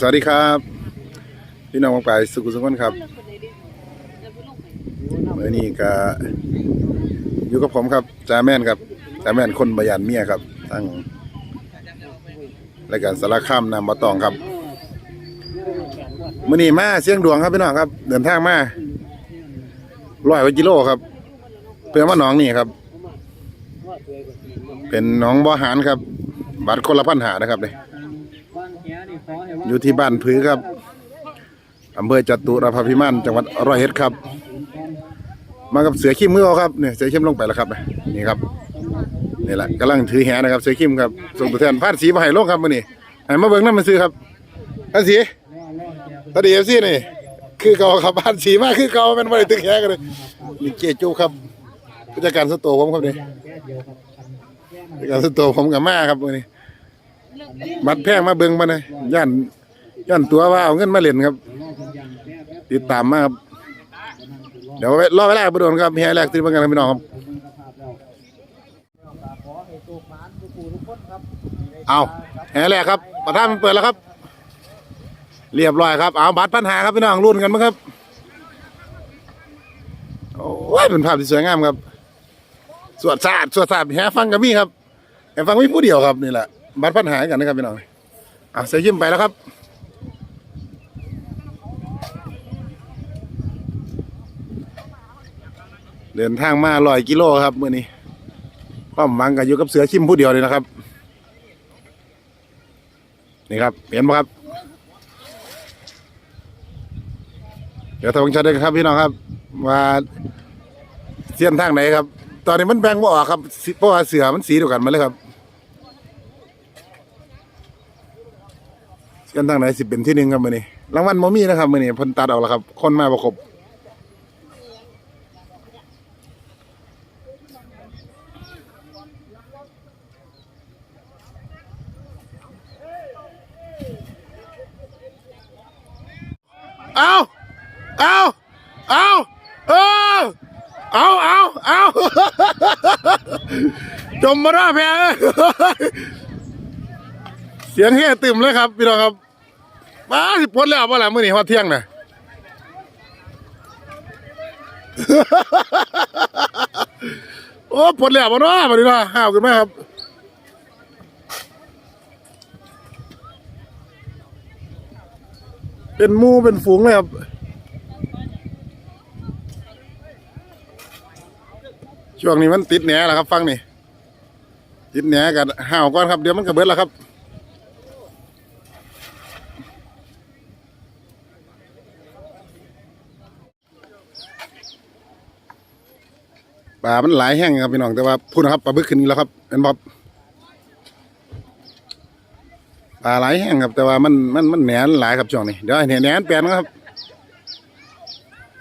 สวัสดีครับ พี่น้องมองไปสุขุสุขคนครับเมื่อนี้ก็อยู่กับผมครับจ่าแม่นครับจ่าแม่นคนบยานเมียครับตั้งรายการสารคามนำมาตองครับมื่อนี้มาเสียงดวงครับพี่น้องครับ เดินทางมาร้อยกว่ากิโลครับ เพื่อมาหนองนี่ครับ เป็นหนองบ่อหารครับ บัตรคนละพันหานะครับเลยอยู่ที่บ้านพื้ครับอำเภอจตุรพักษ์พิมานจังหวัดร้อยเอ็ดครับ มากับเสือขิมมือเอาครับเนี่ยเสือขิมลงไปแล้วครับนี่ครับนี่แหละกำลังถือแหนะครับเสือขิมครับส่งตัวแทนพาดสีมาให้ลงครับมื่อนี้ให้มาเบิ่งน้ำมันซื้อครับพาดสีพอดีเอฟซีนี่คือเก่าครับพาดสีมากคือเก่าเป็นบริตึกแหกันเลยนี่เจจูครับ ผู้จัดการสตูผมครับนี่ผู้จัดการสตูผมกับมาครับมื่อนี้บัตรแพงมาเบิ่งมาเลยย่านย่านตัวว่าเอาเงินมาเล่นครับ ติดตามมาครับ เดี๋ยวรอเวลาไปโดนครับเฮียแรกที่เบิ่งกันครับพี่น้องครับ เอาแห่แรกครับประธานมันเปิดแล้วครับ เรียบร้อยครับ เอาบัตรปัญหาครับพี่น้องรุ่นกันมั้งครับ โอ้ยเป็นภาพที่สวยงามครับ สวดสาดสวดสาดแหฟังกับมี่ครับแหฟังมีผู้เดียวครับนี่แหละบัตรปัญหากันนะครับพี่น้องอะเสียยิ้มไปแล้วครับเดินทางมาร้อยกิโลครับเมื่อนี้ความหวังกันอยู่กับเสือชิมผู้เดียวเลยนะครับ นี่ครับ เห็นไหมครับ เดี๋ยวทางชัดเลยครับพี่น้องครับว่าเสี้ยนทางไหนครับ ตอนนี้มันแบ่งบ่ออกครับสิเพราะว่าเสือมันสีเดียวกันมาเลยครับเสี้ยนทางไหนสิเป็นที่หนึ่งครับมือนี้รางวัลโมมี่นะครับมือนี้เพิ่นตัดออกแล้วครับ คนมาประกบเอาเอาเอาเออ เอาเอาเอาจมมาได้แพ้เสียงเฮ่ตึมเลยครับพี่น้องครับมาสิปวดแล้วว่าหล่ะมื้อนี้ฮอดเที่ยงนะโอ้ปวดแล้วบ่เนาะบัดนี้เนาะห้าวขึ้นมครับเป็นมูเป็นฝูงเลยครับ ช่วงนี้มันติดแหนแหละครับ ฟังนี่ติดแหนกันห่าวก่อนครับเดี๋ยวมันก็เบิดแล้วครับปลามันหลายแห้งครับพี่น้องแต่ว่าพูดนะครับปลาบึกขึ้นแล้วครับเป็นบ๊อบปลาหลายแห้งครับแต่ว่ามันมันมันแหนนหลายครับช่วงนี้เดี๋ยวให้แหนแหนนแปลนครับ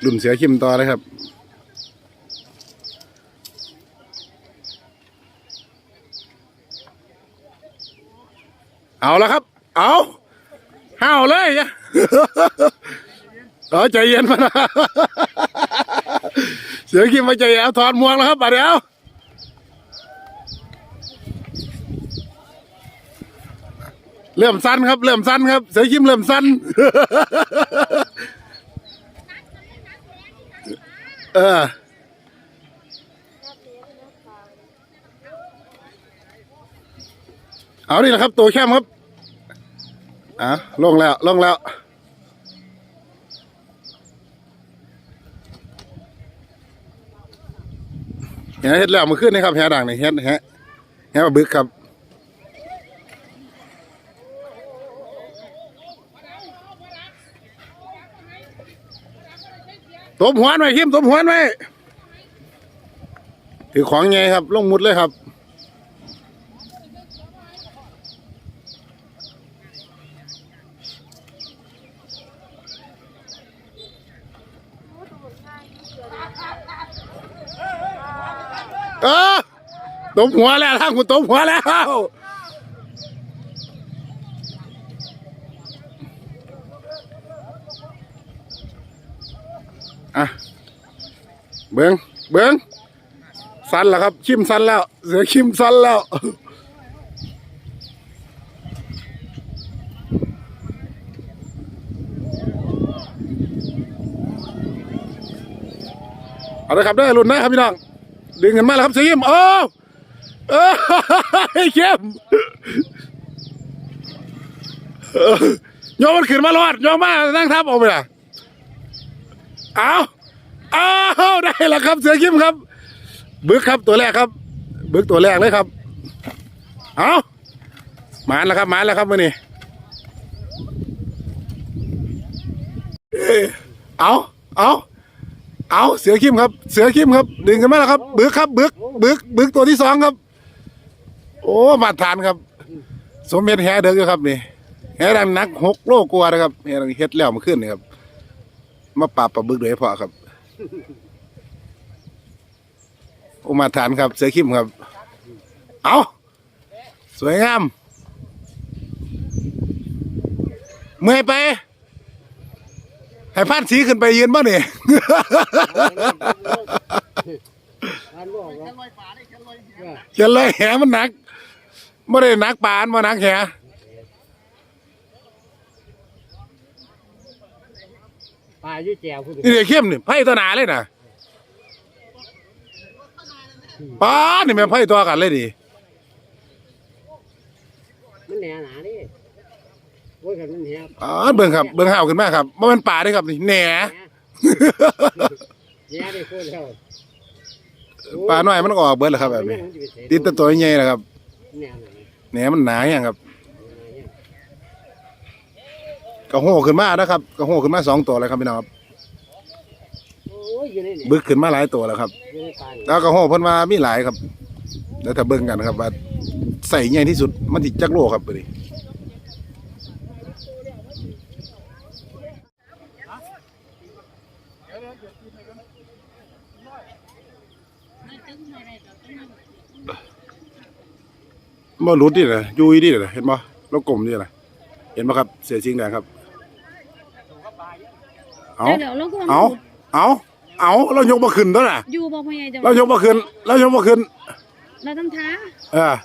รุ่นเสือขิมต่อเลยครับ เอาแล้วครับ เอาห้าวเลยเนี่ยเอาใจเย็นมานะเสือขิมมาใจเย็นเอาถอดมวกแล้วครับบาดเดียวเริ่มสั้นครับ เริ่มสั้นครับ เสือขิมเริ่มสั้นเออ เอานี่แหละครับ ตัวแคมครับอะลงแล้วลงแล้วแหเฮ็ดแล้วเมาขึ้นนี่ครับแหด่างนี่เฮ็ดแหแหมาบึกครับตบหัวหน่อยคิมตบหัวหน่อยถือของไงครับ ลงมุดเลยครับ ออตบหัวแล้วท่านคุณตบหัวแล้ว อะ เบิ้งเบิ้งสั้นแล้วครับ ชิมสั้นแล้ว เสือชิมสั้นแล้วเอาละครับได้รุ่นนะครับพี่น้อง ดึงกันมาแล้วครับเสียมโอ้เออเข้มเออโยมมันขึ้นมารอดโยมมานั่งทับออกไปอะเอาเอาได้แล้วครับเสือเข้มครับ บึกครับตัวแรกครับ บึกตัวแรกเลยครับเอาหมานแล้วครับหมานแล้วครับมื่อนี้เอ้ยเอาเอา เอาเสือขิมครับ เสือขิมครับ ดึงกันมาแล้วครับ บึกครับ บึก บึก บึกตัวที่สองครับ โอ้มาทานครับ สมเด็จแฮเด็กอยู่ครับนี่แฮดังนักหกโลกว่านะครับแฮดังเฮ็ดแล้วมาขึ้นนี่ครับ มาปราบปลาบึกโดยเฉพาะครับโอ้มาทานครับ เสือขิมครับ เอาสวยงามเมื่อยไป ให้พันสีขึ้นไปยืนบ้าเนี่ยอันบอกว่าเขียนเลยแหมันหนักไม่ได้หนักปานมาหนักแหปลาอยู่แจวพูดนี่เดี๋ยวเข้มนี่ไพ่ตัวหนาเลยนะป้านี่แม่นไพ่ตัวกันเลยดิมันแหน่หนาดิโอ้ยกันมันแหน่อ๋อเบิ่งครับเบิ่งห่าวขึ้นมาครับว่ามันป่าเด้ครับนี่แหน่ แหน่ได้โคตรแล้วปลาน้อยมันก็ออกเบิดแล้วครับแบบนี้ติดแตัวตัวใหญ่ๆนะครับแหน่หนาแหน่มันหนาอย่างครับกระโหขึ้นมานะครับกระโหขึ้นมาสองตัวเลยครับพี่น้องครับโอ้ยอยู่ในนี่บึกขึ้นมาหลายตัวแล้วครับ อยู่ในปลาแล้วกระโหเพิ่นมามีหลายครับเดี๋ยวถ้าเบิ่งกันครับว่าใส่ใหญ่ที่สุดมันติจักโลครับบัดนี้ บ่หลุดดิล่ะอยู่ดิล่ะเห็นบ่แล้วกลมดิล่ะเห็นบ่ครับเสียชิงแดงครับ เอาเดี๋ยวเราก็เอาเอาเอาเรายกบ่ขึ้นตัวน่ะ อยู่บอกพ่อใหญ่จะเรายกบ่ขึ้นเรายกบ่ขึ้นเราต้องท้าเออ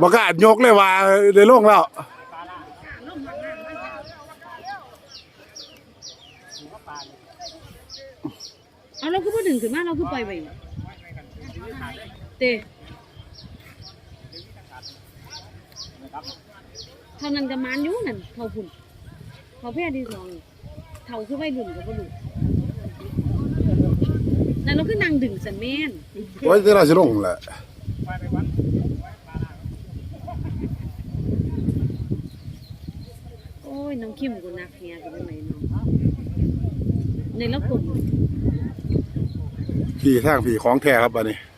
บ่กล้ายกเลยว่าได้ลงแล้วเอาเราคือพูดถึงขึ้นมาเราคือปล่อยไป เตะเท่านั้นกับมานอยู่นั่นเท่าพุ่นเท่าแพทย์ที่สองเท่าคือใบดุ่นกับกระดูกนั่นเราคือนั่งดึงสันแม่นโอ้ยที่เราสิลงแหละโอ้ยน้องคิมกูนักเฮียกันได้ไหมน้องในแล้วกลุ่มพี่ทางพี่ของแท้ครับบัดนี้อัน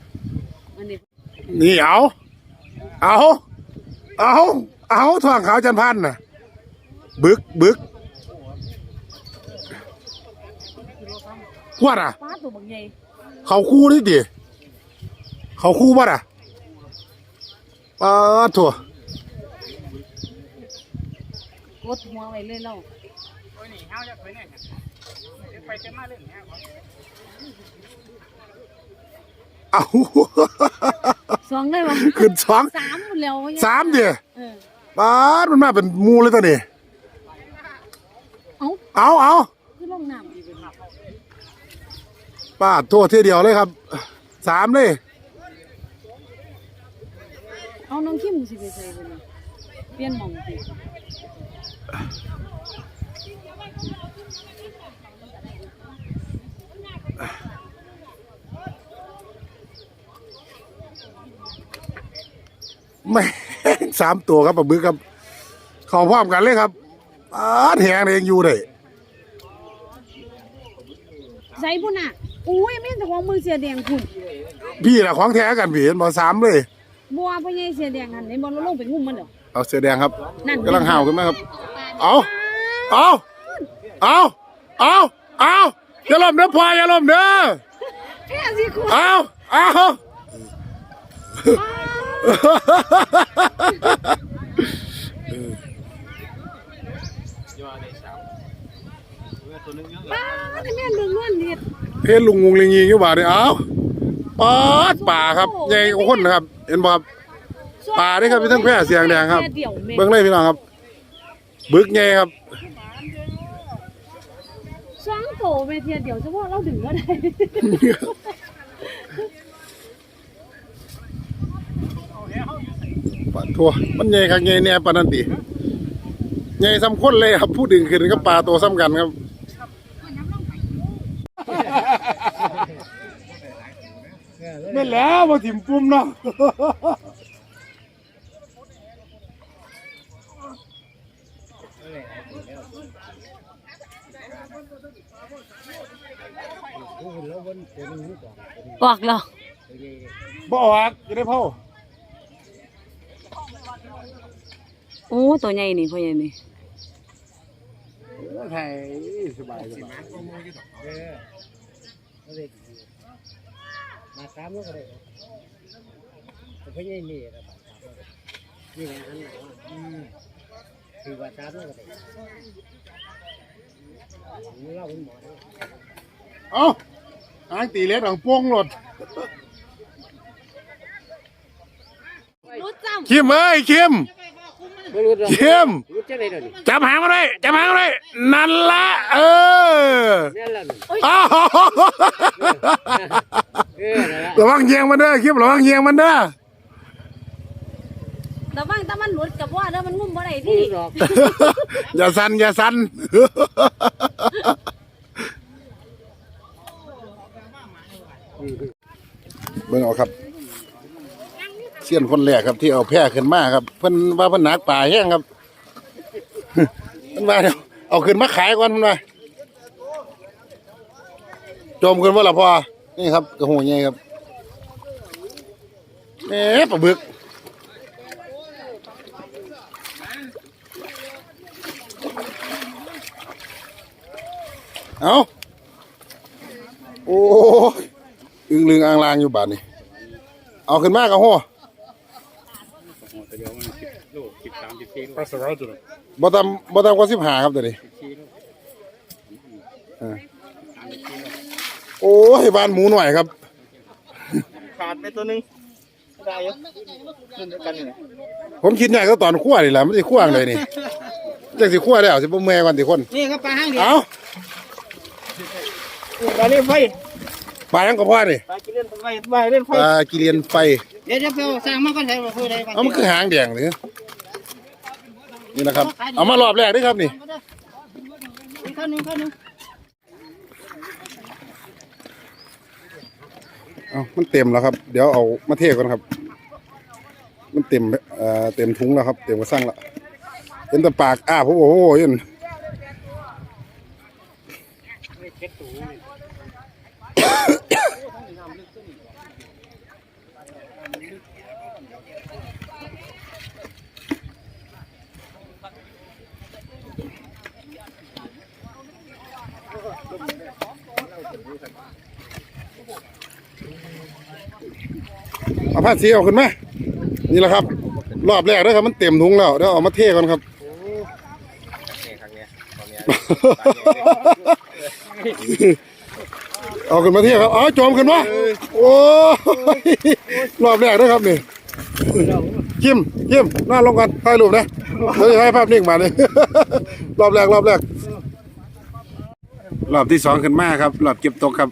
นี้นี่เอา เอา เอา เอาทองขาวจันพันน่ะ บึกบึกว่าอะ ป้าตัวบางใหญ่เขาคู่นี่ดิเขาคู่บ่อะปาดถั่วกดหัวไว้เลยเราเอาส องเลยวะขึ้นสองสามหมดแล้วสามดิเออปาดมันมาเป็นหมูเลยตัวนี้เอาเอาเอาคือลงน้ำอีกเป็นปาดตัวเที่ยวเดียวเลยครับสามเลยเอาน้องขี้มูสิไปใส่ไปเลยเปลี่ยนหมองสิ แม่งสามตัวครับปะบึกครับ เขาพร้อมกันเลยครับปาดแหงเองอยู่เลยใส่พุ่นอะอุ้ยแม่นแต่ของมือเสียแดงพุ่นพี่น่ะของแท้กันพี่เห็นบอสามเลยบัวพ่อใหญ่เสียแดงหันในบอลเราลงไปงุ่มมันเด้อเอาเสื้อแดงครับนั่นกำลังห่าวขึ้นมาครับ เอาเอาเอาเอาเอาอย่าล้มเด้อพลอยอย่าล้มเด้อแค่สิคุณเอาเอา ป้าแต่แม่นเบิ่งนวลเด็ดเพชรลุงงงลิงยิงอยู่บ่าเนี่ยเอาปาดป่าครับใหญ่กว่าคนนะครับ เห็นบ่ครับป่าเด้ครับพี่ทั้งแพร่เสียงแดงครับเดียวแม่เบิ่งเลยพี่น้องครับ บึกใหญ่ครับสองโตเมเทียเดี๋ยวเฉพาะเราดึงก็ได้ ปลา ทัวมันใหญ่ครับใหญ่แน่ปานนันติใหญ่ซ้ำคนเลยครับผู้ดึงขึ้นก็ปลาตัวซ้ำกันครับนั่นแหล้วมาถิ่มปุ่มเนาะบอกเหรอบ่ออกจะได้พ่อ โอ้ตัวใหญ่นี่พ่อใหญ่นี่ไทยสบายสบายมาตามก็ได้แต่ไม่ใช่นี่นะนี่นะอันไหนคือว่าตามก็ได้เล่าคุณหมอเอ้าหางตีเล็กหลังโป้งหลดคิมเอ้ยคิม ไม่รู้หรอกคิมรู้จะได้เดี๋ยวนี้จับหางมาเลยจับหางมาเลยนั่นละเออนี่แหละอ้าวเออนั่นแหละระวังเยียงมันเด้อคิมระวังเยียงมันเด้อำแต่ว่าแต่มันหลุดกับว่าแล้วมันงุ่มบ่ได้ไม่ที่รู้หรอกอย่าสั่นอย่าสั่นเบิ่งเอาครับ เสี้ยนคนแรกครับที่เอาแพร่ขึ้นมาครับ เพิ่นว่าเพิ่นหนักป่าแห้งครับเพิ่นว่าเดี๋ยวเอาขึ้นมาขายก่อนเพิ่นว่าจมขึ้นว่าละพอนี่ครับกระหูใหญ่ครับแหมปลาบึกเอาโอ้ยอึงลึงอ่างลางอยู่บาดนี่เอาขึ้นมากกับหัว ปลาสวายจุดบ่ตามบ่ตามกว่าสิบหาครับตัวนี้เออโอ้ยบ้านหมูหน่อยครับ ขาดไปตัวนึงได้อยู่ขึ้นด้วยกันนี่แหละผมคิดอย่างก็ตอนคั่วนี่แหละไม่ได้คั่วเลยนี่จังสิคั่วแล้วสิบ่เมื่อยก่อนสิคน นี่ก็ปลาห้างเดียวเอาปลาเล่นไฟปลายังก็พอนี่ปลากินเล่นไฟปลาเล่นไฟปลากิเลียนไฟเดี๋ยวจะไปเอาสร้างมาก่อนใช่ไหมคุยได้เอามันคือหางแดงเลย นี่นะครับ เอามารอบแรกเด้วยครับนี่อีกข้าวหนึงข้าวหนึงเอามันเต็มแล้วครับ เดี๋ยวเอามาเทก่อนครับ มันเต็มเอ่อเต็มถุงแล้วครับ เต็มกระสั่งละเห็นแต่ปากอ้าผมโอ้โหยัน เอาผ้าสีเอาขึ้นมานี่แหละครับ รอบแรกแล้วครับมันเต็มถุงแล้วเดี๋ยวเอามาเทก่อนครับเอาขึ้นมาเทครับเอจอมขึ้นมาโอ้ยรอบแรกนะครับนี่คิมคิมหน้าลงกันถ่ายรูปนะเดี๋ยวจะให้ภาพนิ่งมาเลยรอบแรกรอบแรกรอบที่สองขึ้นมาครับรอบเก็บตกครับ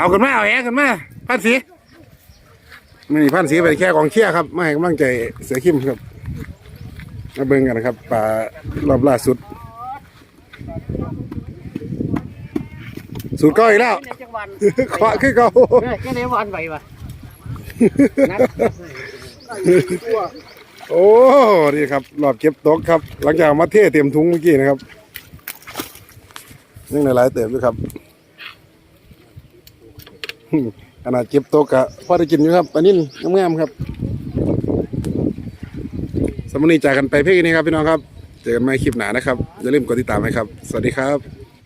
เอาขึ้นมาเอาแหขึ้นมาพันสีนี่พันสีไปแค่กองเชียร์ครับมาให้กำลังใจเสือคิมครับมาเบิ่งกันนะครับปลารอบล่าสุดสูตรก็อีกแล้วจังหวันขวาขึ้นเขาแค่ไหนวันไหววะนักโอ้นี่ครับรอบเก็บตกครับ หลังจากเอามาเทเต็มถุงเมื่อกี้นะครับยังในหลายเต็มด้วยครับ ขนาดเก็บตกอะพอได้กินอยู่ครับอันนี้งามๆครับสำหรับวันนี้จากกันไปเพียงนี้ครับพี่น้องครับ เจอกันใหม่คลิปหน้านะครับอย่าลืมกดติดตามให้ครับ สวัสดีครับ